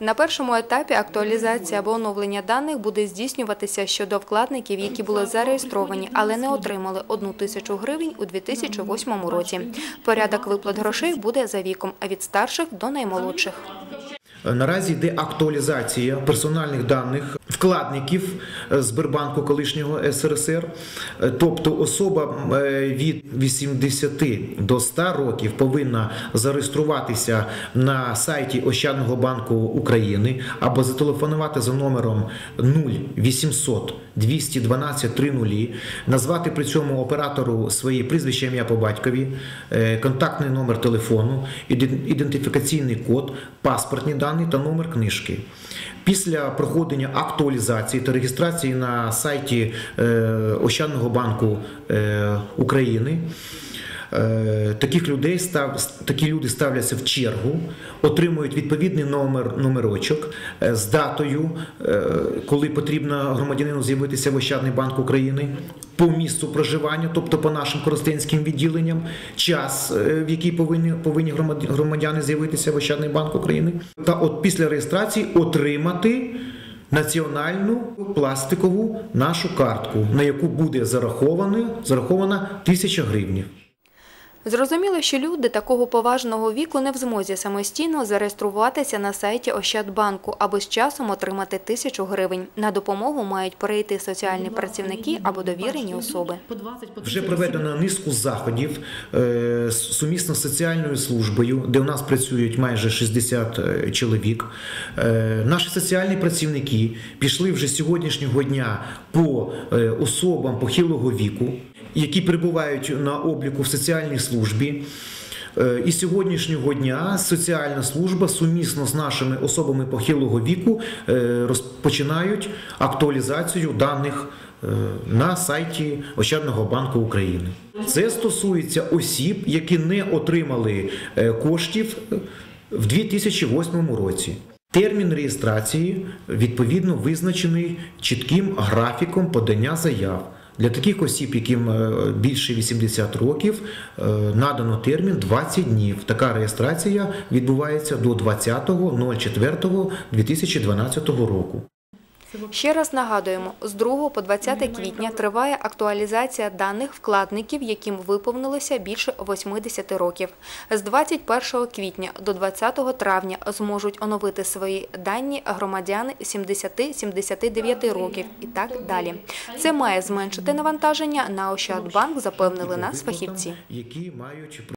На першому етапі актуалізація або оновлення даних буде здійснюватися щодо вкладників, які були зареєстровані, але не отримали одну тисячу гривень у 2008 році. Порядок виплат грошей буде за віком, від старших до наймолодших. Наразі йде актуалізація персональних даних вкладників е, Сбербанку колишнього СРСР. Е, Тобто особа е, від 80 до 100 років повинна зареєструватися на сайті Ощадного банку України або зателефонувати за номером 0800 212 30, назвати при цьому оператору свої прізвище, ім'я по батькові, е, контактний номер телефону, ідентифікаційний код, паспортні дані та номер книжки. Після проходження актуалізації та реєстрації на сайті е, Ощадного банку е, України. Е, Таких людей став такі люди ставляться в чергу, отримують відповідний номер номерочок з датою, коли потрібно громадянину з'явитися в Ощадний банк України, по місцю проживання, тобто по нашим користинським відділенням, час, е, в який повинні повинні громад- громадяни з'явитися в Ощадний банк України, та от після реєстрації отримати. Національну пластикову нашу картку, на яку буде зарахована, зарахована тисяча гривень. Зрозуміло, що люди такого поважного віку не в змозі самостійно зареєструватися на сайті Ощадбанку, аби з часом отримати тисячу гривень. На допомогу мають перейти соціальні працівники або довірені особи. Вже проведено низку заходів е, сумісно з соціальною службою, де у нас працюють майже 60 е, чоловік. Е, Наші соціальні працівники пішли вже сьогоднішнього дня по особам похилого віку, які перебувають на обліку в соціальній службі. Е, І сьогоднішнього дня соціальна служба сумісно з нашими особами похилого віку е, розпочинають актуалізацію даних е, на сайті Ощадного банку України. Це стосується осіб, які не отримали коштів в 2008 році. Термін реєстрації відповідно визначений чітким графіком подання заяв. Для таких осіб, яким е, більше 80 років, е, надано термін 20 днів. Така реєстрація відбувається до 20.04.2012 року. Ще раз нагадуємо, з 2 по 20 квітня триває актуалізація даних вкладників, яким виповнилося більше 80 років. З 21 квітня до 20 травня зможуть оновити свої дані громадяни 70-79 років. і так далі. Це має зменшити навантаження. На Ощадбанк, запевнили нас фахівці.